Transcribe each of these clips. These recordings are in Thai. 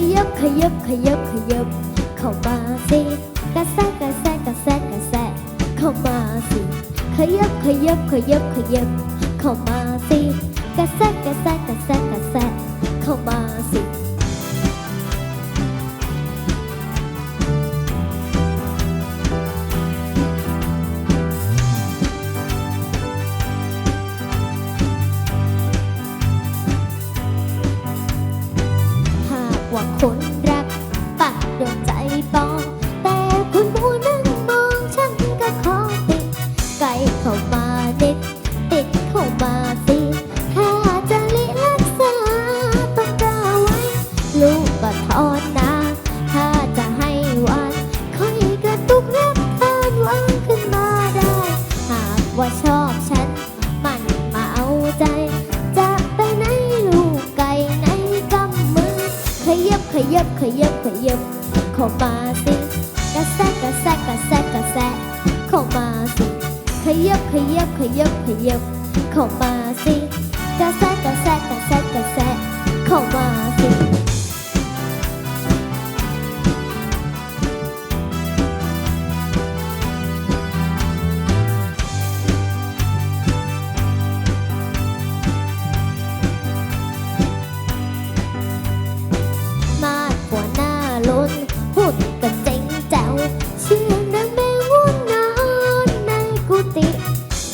ขยับขยับขยับ เข้ามาสิกระแซะกระแซะกระแซะกระแซะเข้ามาสิขยับขยับขยับขยับ เข้ามาสิกระแซะกระแซะกระแซะกระแซะเข้ามา คนรักปักดวงใจปอง แต่คุณมัวนั่งมองฉันก็ขอติดไกลเข้ามาติดติดเข้ามา ขยับขยับขยับเข้ามาสิกระแซกกระแซกกระแซกกระแซกเข้ามาสิขยับขยับขยับขยับเข้ามาสิกระแซกกระแซกกระแซกกระแซกเข้ามา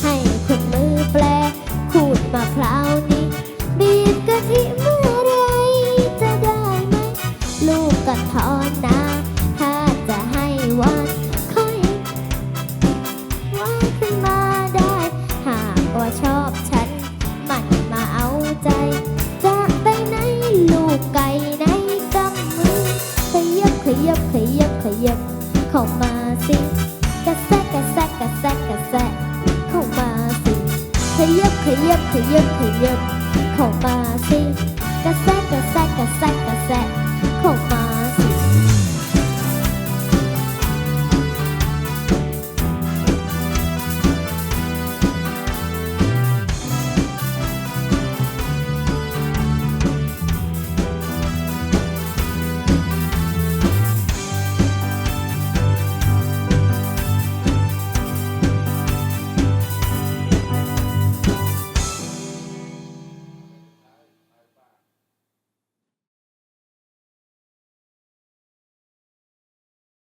ให้คนมือแปลขูดมะพร้าวนี้บีบกะทิเมื่อไรจะได้ไหม ลูกกระท้อนนะถ้าจะให้วานค่อยว่าขึ้นมาได้ หากว่าชอบฉัน มันมาเอาใจ จะไปไหนลูกไก่ในกำมือขยับขยับขยับขยับเข้ามาสิกระแซ ยับขยับขยับขยับเข้ามาสิกระแซะกระแซะกระแซะกระแซะเข้ามา